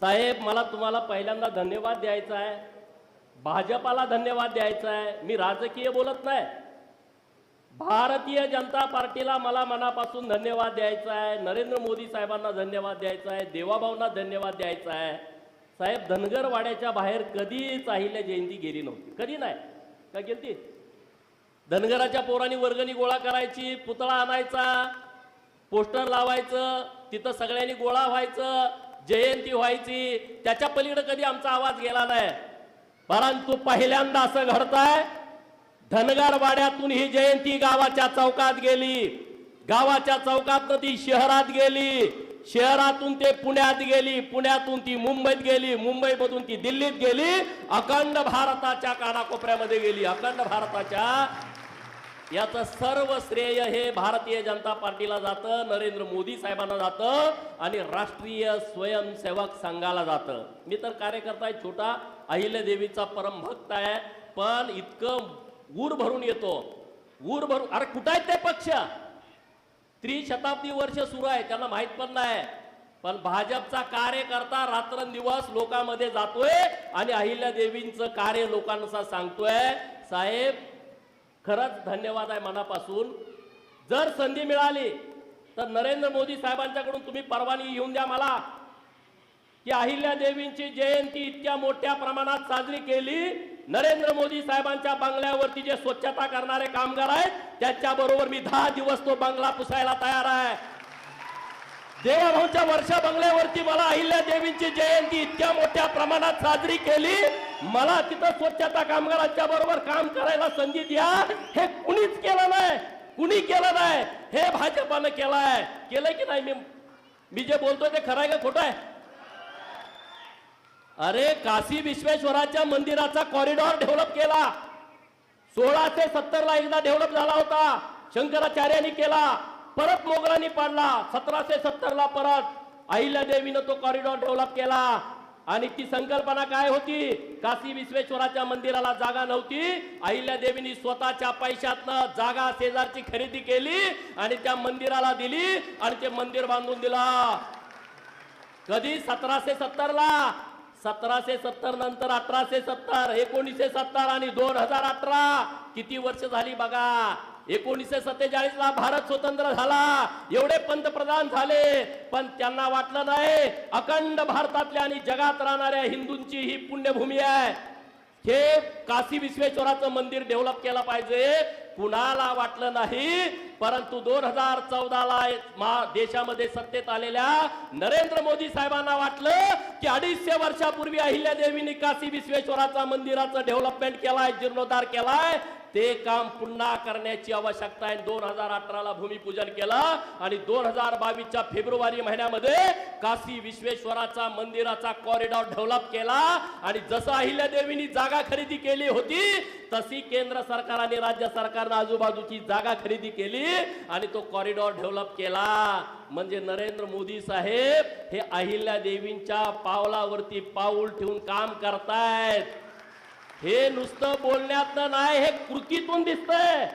साहेब मला तुम्हाला पहिल्यांदा धन्यवाद द्यायचा आहे. भाजपाला धन्यवाद द्यायचा आहे. मी राजकीय बोलत नाही. भारतीय जनता पार्टीला मला मनापासून धन्यवाद द्यायचा आहे. नरेंद्र मोदी साहेबांना धन्यवाद द्यायचा आहे. देवाभाऊंना धन्यवाद द्यायचा आहे. साहेब धनगरवाड्याच्या बाहेर कधीच अहिल्या जयंती गेली नव्हती. कधी नाही. का गेलती? धनगराच्या पोरांनी वर्गणी गोळा करायची पुतळा आणायचा पोस्टर लावायचं तिथं सगळ्यांनी गोळा व्हायचं. जयंती व्हायची त्याच्या पलीकडे कधी आमचा आवाज गेला नाही. परंतु पहिल्यांदा असं घडतंय धनगारवाड्यातून ही जयंती गावाच्या चौकात गेली. गावाच्या चौकात ती शहरात गेली. शहरातून ते पुण्यात गेली. पुण्यातून ती मुंबईत गेली. मुंबईमधून ती दिल्लीत गेली. अखंड भारताच्या कानाकोपऱ्यामध्ये गेली. अखंड भारताच्या याचं सर्व श्रेय हे भारतीय जनता पार्टीला जातं नरेंद्र मोदी साहेबांना जातं आणि राष्ट्रीय स्वयंसेवक संघाला जातं. मी तर कार्यकर्ता आहे छोटा अहिल्यादेवीचा परमभक्त आहे पण इतकं ऊर भरून येतो. ऊर भरून अरे कुठं आहेत ते पक्ष? त्रिशताब्दी वर्ष सुरू आहे त्यांना माहीत पण नाही. पण भाजपचा कार्यकर्ता रात्रंदिवस लोकांमध्ये जातोय आणि अहिल्या देवींचं कार्य लोकांना सांगतोय. साहेब खरंच धन्यवाद आहे मनापासून. जर संधी मिळाली तर नरेंद्र मोदी साहेबांच्याकडून तुम्ही परवानगी घेऊन द्या मला. की अहिल्या देवींची जयंती इतक्या मोठ्या प्रमाणात साजरी केली नरेंद्र मोदी साहेबांच्या बंगल्यावरती जे स्वच्छता करणारे कामगार आहेत त्याच्याबरोबर मी दहा दिवस तो बंगला पुसायला तयार आहे. देवाभाऊच्या वर्षा बंगल्यावरती मला अहिल्या देवींची जयंती इतक्या मोठ्या प्रमाणात साजरी केली मला तिथं स्वच्छता कामगारांच्या बरोबर काम करायला संधी द्या. हे कुणीच केलं नाही. कुणी केलं नाही. हे भाजपानं केलं केलंय की नाही? मी मी जे बोलतोय ते खरं आहे का खोटं आहे? अरे काशी विश्वेश्वराच्या मंदिराचा कॉरिडॉर डेव्हलप केला. सोळाशे सत्तर ला एकदा डेव्हलप झाला होता. शंकराचार्यांनी केला. परत मोगलांनी पाडला. सतराशे सत्तर ला परत. अहिल्या देवीनं तो कॉरिडॉर डेव्हलप केला. आणि ती संकल्पना काय होती? काशी विश्वेश्वराच्या मंदिराला जागा नव्हती. अहिल्या देवीनी स्वतःच्या पैशातनं जागा शेजारची खरेदी केली आणि त्या मंदिराला दिली आणि ते मंदिर बांधून दिला. कधी? सतराशे सत्तर ला सतराशे सत्तर नंतर अठराशे सत्तर एकोणीसशे सत्तर आणि दोन हजार अठरा. किती वर्ष झाली बघा? एकोणीसशे सत्तेचाळीस ला भारत स्वतंत्र झाला. एवढे पंतप्रधान झाले पण त्यांना वाटलं नाही अखंड भारतातल्या आणि जगात राहणाऱ्या हिंदूंची ही पुण्यभूमी आहे. हे काशी विश्वेश्वराचं मंदिर डेव्हलप केलं पाहिजे. कुणाला वाटलं नाही परंतु दोन हजार चौदाला देशामध्ये सत्तेत आलेल्या नरेंद्र मोदी साहेबांना वाटलं की अडीचशे वर्षापूर्वी अहिल्या देवीने काशी विश्वेश्वराचा मंदिराचं डेव्हलपमेंट केलाय जीर्णोद्धार केलाय. ते काम पुन्हा करण्याची आवश्यकता आहे. दोन हजार अठराला भूमिपूजन केलं आणि दोन हजार बावीसच्या फेब्रुवारी महिन्यामध्ये काशी विश्वेश्वराचा मंदिराचा कॉरिडॉर डेव्हलप केला आणि जसं अहिल्यादेवीनी जागा खरेदी केली होती तशी केंद्र सरकार आणि राज्य सरकारनं आजूबाजूची जागा खरेदी केली आणि तो कॉरिडॉर डेव्हलप केला. म्हणजे नरेंद्र मोदी साहेब हे अहिल्या देवींच्या पावलावरती पाऊल ठेवून काम करतायत. हे नुसतं बोलण्यात नाही हे कृतीतून दिसतंय.